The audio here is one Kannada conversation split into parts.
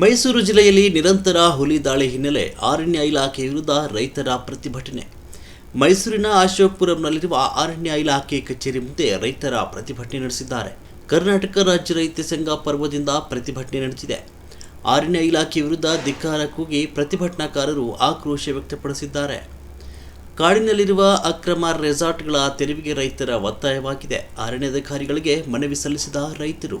ಮೈಸೂರು ಜಿಲ್ಲೆಯಲ್ಲಿ ನಿರಂತರ ಹುಲಿ ದಾಳಿ ಹಿನ್ನೆಲೆ ಅರಣ್ಯ ಇಲಾಖೆ ವಿರುದ್ಧ ರೈತರ ಪ್ರತಿಭಟನೆ. ಮೈಸೂರಿನ ಅಶೋಕ್ಪುರಂನಲ್ಲಿರುವ ಅರಣ್ಯ ಇಲಾಖೆ ಕಚೇರಿ ಮುಂದೆ ರೈತರ ಪ್ರತಿಭಟನೆ ನಡೆಸಿದ್ದಾರೆ. ಕರ್ನಾಟಕ ರಾಜ್ಯ ರೈತ ಸಂಘ ಪರ್ವದಿಂದ ಪ್ರತಿಭಟನೆ ನಡೆಸಿದೆ. ಅರಣ್ಯ ಇಲಾಖೆ ವಿರುದ್ಧ ಧಿಕ್ಕಾರ ಕೂಗಿ ಪ್ರತಿಭಟನಾಕಾರರು ಆಕ್ರೋಶ ವ್ಯಕ್ತಪಡಿಸಿದ್ದಾರೆ. ಕಾಡಿನಲ್ಲಿರುವ ಅಕ್ರಮ ರೆಸಾರ್ಟ್ಗಳ ತೆರವಿಗೆ ರೈತರ ಒತ್ತಾಯವಾಗಿದೆ. ಅರಣ್ಯಾಧಿಕಾರಿಗಳಿಗೆ ಮನವಿ ಸಲ್ಲಿಸಿದ ರೈತರು.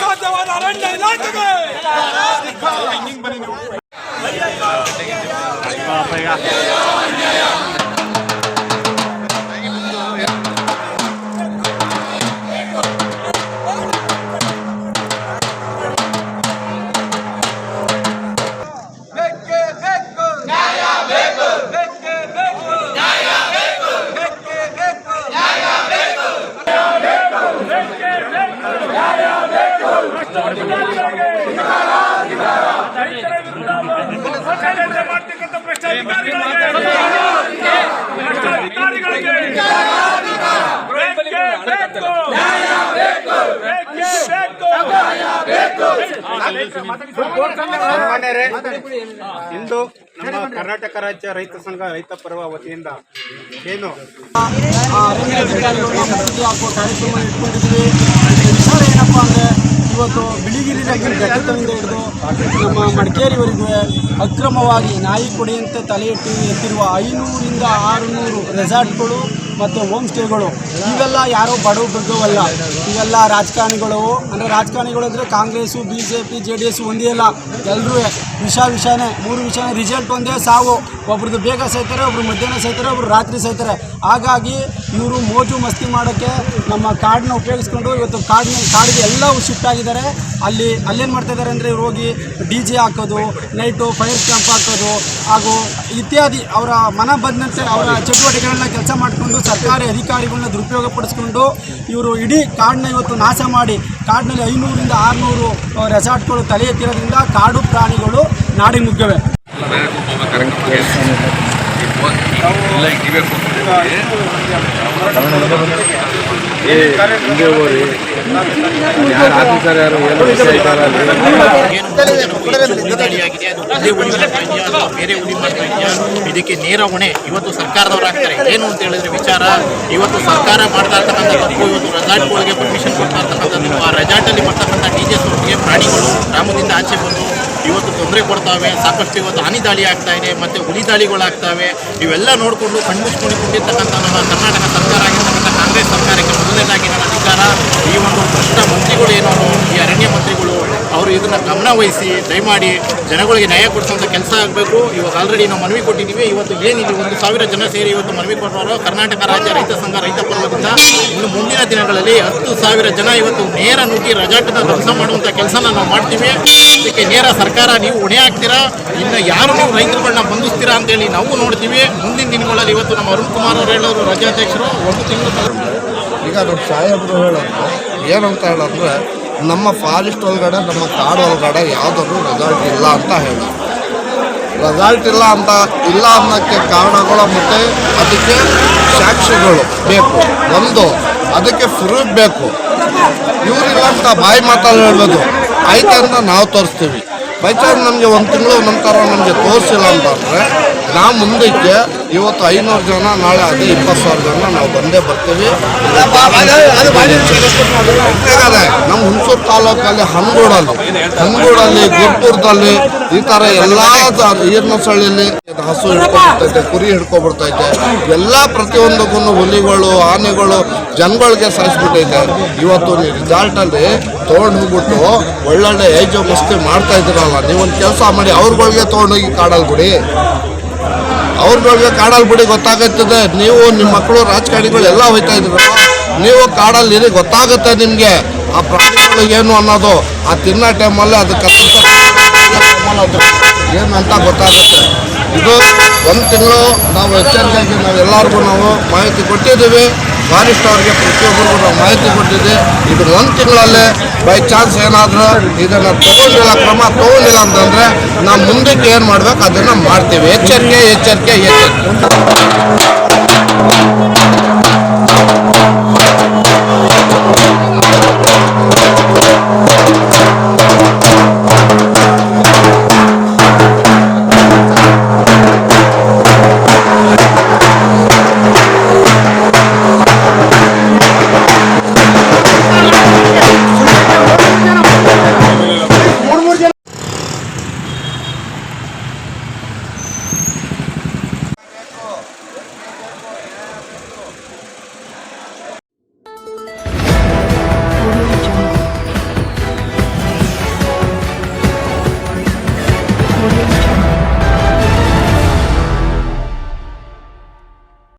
ಸಾಧ್ಯವಾದ ಅರಣ್ಯ ಇಲಾಖೆಗೆ ಬೇಕೇ ಇಂದು ನಮ್ಮ ಕರ್ನಾಟಕ ರಾಜ್ಯ ರೈತ ಸಂಘ ರೈತ ಪರ್ವ ವತಿಯಿಂದ ಏನು? ಕಾರ್ಯಕ್ರಮ ಇಟ್ಕೊಂಡಿದ್ವಿ ವಿಚಾರ ಏನಪ್ಪ ಅಂದ್ರೆ ಇವತ್ತು ಬೆಟ್ಟದಿಂದ ಹಿಡಿದು ನಮ್ಮ ಮಡಿಕೇರಿವರೆಗೂ ಅಕ್ರಮವಾಗಿ ನಾಯಿ ಕೊಡೆಯಂತೆ ತಲೆ ಇಟ್ಟು ಎತ್ತಿರುವ ಐನೂರಿಂದ ಆರುನೂರು ರೆಸಾರ್ಟ್ಗಳು ಮತ್ತು ಹೋಮ್ ಸ್ಟೇಗಳು, ಇವೆಲ್ಲ ಯಾರೋ ಬಡವ ಬಗ್ಗವಲ್ಲ ಇವೆಲ್ಲ ರಾಜಕಾರಣಿಗಳು, ಅಂದರೆ ರಾಜಕಾರಣಿಗಳು ಅಂದರೆ Congress B J P J D S ಒಂದೇ ಅಲ್ಲ. ಎಲ್ಲರೂ ವಿಷ ವಿಷಾನೇ, ಮೂರು ವಿಷಾನೇ ರಿಸಲ್ಟ್ ಒಂದೇ ಸಾವು. ಒಬ್ರದ್ದು ಬೇಗ ಸಾಯ್ತಾರೆ ಒಬ್ರು ಮಧ್ಯಾಹ್ನ ಸಾಯ್ತಾರೆ ಒಬ್ರು ರಾತ್ರಿ ಸಾಯ್ತಾರೆ ಹಾಗಾಗಿ ಇವರು ಮೋಜು ಮಸ್ತಿ ಮಾಡೋಕ್ಕೆ ನಮ್ಮ ಕಾರ್ಡ್ನ ಉಪಯೋಗಿಸ್ಕೊಂಡು ಇವತ್ತು ಕಾರ್ಡ್ನ ಕಾರ್ಡ್ಗೆ ಎಲ್ಲ ಶಿಫ್ಟ್ ಆಗಿದ್ದಾರೆ. ಅಲ್ಲಿ ಅಲ್ಲೇನು ಮಾಡ್ತಾ ಇದ್ದಾರೆ ಅಂದರೆ ಇವ್ರು ಹೋಗಿ ಡಿ ಜೆ ಹಾಕೋದು, ನೈಟು ಫೈರ್ ಕ್ಯಾಂಪ್ ಹಾಕೋದು, ಹಾಗೂ ಇತ್ಯಾದಿ ಅವರ ಮನ ಬಂದಂತೆ ಅವರ ಚಟುವಟಿಕೆಗಳನ್ನ ಕೆಲಸ ಮಾಡಿಕೊಂಡು ಸರ್ಕಾರಿ ಅಧಿಕಾರಿಗಳನ್ನ ದುರುಪಯೋಗ ಪಡಿಸ್ಕೊಂಡು ಇವರು ಇಡೀ ಕಾಡನ್ನ ಇವತ್ತು ನಾಶ ಮಾಡಿ, ಕಾಡಿನಲ್ಲಿ ಐನೂರಿಂದ ಆರುನೂರು ರೆಸಾರ್ಟ್ಗಳು ತಲೆ ಎತ್ತಿರೋದ್ರಿಂದ ಕಾಡು ಪ್ರಾಣಿಗಳು ನಾಡಿ ಮುಗ್ಗವೆ ಬೇರೆ ಉಳಿ ಮಾಡ್ತಾ ಇದಕ್ಕೆ ನೇರ ಹೊಣೆ ಇವತ್ತು ಸರ್ಕಾರದವರು ಆಗ್ತಾರೆ ಏನು ಅಂತ ಹೇಳಿದ್ರೆ ವಿಚಾರ, ಇವತ್ತು ಸರ್ಕಾರ ಮಾಡ್ತಾ ಇರ್ತಕ್ಕಂಥ ತಪ್ಪು, ಇವತ್ತು ರೆಸಾರ್ಟ್ಗಳಿಗೆ ಪರ್ಮಿಷನ್ ಕೊಡ್ತಾ ಇರ್ತಕ್ಕಂಥದ್ದು, ಆ ರೆಸಾರ್ಟಲ್ಲಿ ಬರ್ತಕ್ಕಂಥ ಡಿ ಜೆ ಸೌಂಡ್ಗೆ ಪ್ರಾಣಿಗಳು ಗ್ರಾಮದಿಂದ ಆಚೆ ಬಂದು ಇವತ್ತು ತೊಂದರೆ ಕೊಡ್ತಾವೆ, ಸಾಕಷ್ಟು ಇವತ್ತು ಹಾನಿ ದಾಳಿ ಆಗ್ತಾ ಇದೆ, ಮತ್ತು ಹುಲಿ ದಾಳಿಗಳಾಗ್ತವೆ. ಇವೆಲ್ಲ ನೋಡಿಕೊಂಡು ಕಣ್ಮುಚ್ಕೊಂಡಿರ್ತಕ್ಕಂಥ ನಮ್ಮ ಕರ್ನಾಟಕ ಸರ್ಕಾರ ಆಗಿರ್ತಕ್ಕಂಥ ಕಾಂಗ್ರೆಸ್ ಸರ್ಕಾರಕ್ಕೆ ಮೊದಲನೇದಾಗಿ ನನ್ನ ಅಧಿಕಾರ ಈ ಒಂದು ಭ್ರಷ್ಟ ಮಂತ್ರಿಗಳು ಏನೋ ಈ ಅರಣ್ಯ ಮಂತ್ರಿಗಳು ಅವರು ಇದನ್ನ ಗಮನವಹಿಸಿ ದಯಮಾಡಿ ಜನಗಳಿಗೆ ನ್ಯಾಯ ಕೊಡಿಸುವಂಥ ಕೆಲಸ ಆಗಬೇಕು. ಇವಾಗ ಆಲ್ರೆಡಿ ನಾವು ಮನವಿ ಕೊಟ್ಟಿದ್ದೀವಿ. ಇವತ್ತು ಏನಿದೆ ಒಂದು ಸಾವಿರ ಜನ ಸೇರಿ ಇವತ್ತು ಮನವಿ ಕೊಟ್ಟವರು ಕರ್ನಾಟಕ ರಾಜ್ಯ ರೈತ ಸಂಘ ರೈತ ಪರ್ವದಿಂದ ಇನ್ನು ಮುಂದಿನ ದಿನಗಳಲ್ಲಿ ಹತ್ತು ಸಾವಿರ ಜನ ಇವತ್ತು ನೇರ ನುಗ್ಗಿ ರಜಾಟನ ಧ್ವಂಸ ಮಾಡುವಂಥ ಕೆಲಸನ ನಾವು ಮಾಡ್ತೀವಿ. ಇದಕ್ಕೆ ನೇರ ಸರ್ಕಾರ, ನೀವು ಹೊಣೆ ಹಾಕ್ತೀರಾ? ಇನ್ನು ಯಾರು ನೀವು ರೈತರುಗಳನ್ನ ಬಂಧಿಸ್ತೀರಾ ಅಂತೇಳಿ ನಾವು ನೋಡ್ತೀವಿ. ಮುಂದಿನ ದಿನಗಳಲ್ಲಿ ಇವತ್ತು ನಮ್ಮ ಅರುಣ್ ಕುಮಾರ್ ಅವರು ಹೇಳೋರು, ರಾಜ್ಯಾಧ್ಯಕ್ಷರು, ಒಂದು ತಿಂಗಳು ಈಗ ನಮ್ಮ ಸಾಹೇಬರು ಹೇಳೋದು. ಏನಂತ ಹೇಳಂದ್ರೆ ನಮ್ಮ ಫಾರೆಸ್ಟ್ ಒಳಗಡೆ ನಮ್ಮ ಕಾಡು ಒಳಗಡೆ ಯಾವುದಾದ್ರೂ ರೆಸಾರ್ಟ್ ಇಲ್ಲ ಅಂತ ಹೇಳಿ ರೆಸಾರ್ಟ್ ಇಲ್ಲ ಅಂತ ಇಲ್ಲ ಅನ್ನೋಕ್ಕೆ ಕಾರಣಗಳು ಮತ್ತು ಅದಕ್ಕೆ ಸಾಕ್ಷಿಗಳು ಬೇಕು ಒಂದು ಅದಕ್ಕೆ ಪ್ರೂಫ್ ಬೇಕು ಇವರಿಲ್ಲ ಅಂತ ಬಾಯಿ ಮಾತಲ್ಲಿ ಹೇಳೋದು ಆಯ್ತು ಅಂತ ನಾವು ತೋರಿಸ್ತೀವಿ ಬೈ ಚಾನ್ಸ್ ನಮಗೆ ಒಂದು ತಿಂಗಳು ನಂತರ ನಮಗೆ ತೋರಿಸಿಲ್ಲ ಅಂತಂದರೆ ನಾವು ಮುಂದಕ್ಕೆ ಇವತ್ತು ಐನೂರು ಜನ ನಾಳೆ ಅದೇ ಇಪ್ಪತ್ತು ಸಾವಿರ ಜನ ನಾವು ಬಂದೇ ಬರ್ತೀವಿ ಹುಣಸೂರು ತಾಲೂಕಲ್ಲಿ ಹನಗೂಡಲ್ಲಿ ಹನಗೂಡಲ್ಲಿ ಗುರ್ಪುರದಲ್ಲಿ ಈ ಥರ ಎಲ್ಲ ಈರ್ನಸಳ್ಳಿಯಲ್ಲಿ ಹಸು ಹಿಡ್ಕೊಬಿಡ್ತೈತೆ ಕುರಿ ಹಿಡ್ಕೊಬಿಡ್ತೈತೆ ಎಲ್ಲ ಪ್ರತಿಯೊಂದಕ್ಕೂ ಹುಲಿಗಳು, ಆನೆಗಳು ಜನಗಳಿಗೆ ಸಾಯಿಸ್ಬಿಟ್ಟೈತೆ. ಇವತ್ತು ನೀವು ರಿಸಲ್ಟಲ್ಲಿ ತೊಗೊಂಡು ಹೋಗ್ಬಿಟ್ಟು ಒಳ್ಳೊಳ್ಳೆ ಏಜು ಮಸ್ತಿ ಮಾಡ್ತಾ ಇದ್ದೀರಲ್ಲ, ನೀವೊಂದು ಕೆಲಸ ಮಾಡಿ ಅವ್ರಗಳಿಗೆ ತೊಗೊಂಡೋಗಿ ಕಾಡಲ್ ಬಿಡಿ. ಅವ್ರಗಳಿಗೆ ಕಾಡಲ್ ಬಿಡಿ ಗೊತ್ತಾಗುತ್ತದೆ ನೀವು ನಿಮ್ಮ ಮಕ್ಕಳು ರಾಜಕಾರಣಿಗಳು ಎಲ್ಲ ಹೋಯ್ತಾ ಇದ್ರು ನೀವು ಕಾಡಲ್ಲಿ ಇರಿ, ಗೊತ್ತಾಗುತ್ತೆ ನಿಮಗೆ. ಆ ಪ್ರಾಣಿಗಳು ಏನು ಅನ್ನೋದು ಆ ತಿನ್ನೋ ಟೈಮಲ್ಲಿ ಅದಕ್ಕೆ ಏನು ಅಂತ ಗೊತ್ತಾಗುತ್ತೆ. ಇದು ಒಂದು ತಿಂಗಳು ನಾವು ಎಚ್ಚರಿಕೆಯಾಗಿ ನಾವು ಎಲ್ಲರಿಗೂ ನಾವು ಮಾಹಿತಿ ಕೊಟ್ಟಿದ್ದೀವಿ. ಫಾರೆಸ್ಟ್ ಅವ್ರಿಗೆ ಪ್ರತಿಯೊಬ್ಬರಿಗೂ ನಾವು ಮಾಹಿತಿ ಕೊಟ್ಟಿದ್ದೆ. ಇದು ಒಂದು ತಿಂಗಳಲ್ಲೇ ಬೈ ಚಾನ್ಸ್ ಏನಾದರೂ ಇದನ್ನು ತೊಗೊಂಡಿಲ್ಲ, ಕ್ರಮ ತೊಗೊಂಡಿಲ್ಲ ಅಂತಂದರೆ ನಾವು ಮುಂದಕ್ಕೆ ಏನು ಮಾಡಬೇಕು? ಅದನ್ನು ಮಾಡ್ತೀವಿ. ಎಚ್ಚರಿಕೆ ಎಚ್ಚರಿಕೆ ಎಚ್ಚರಿಕೆ.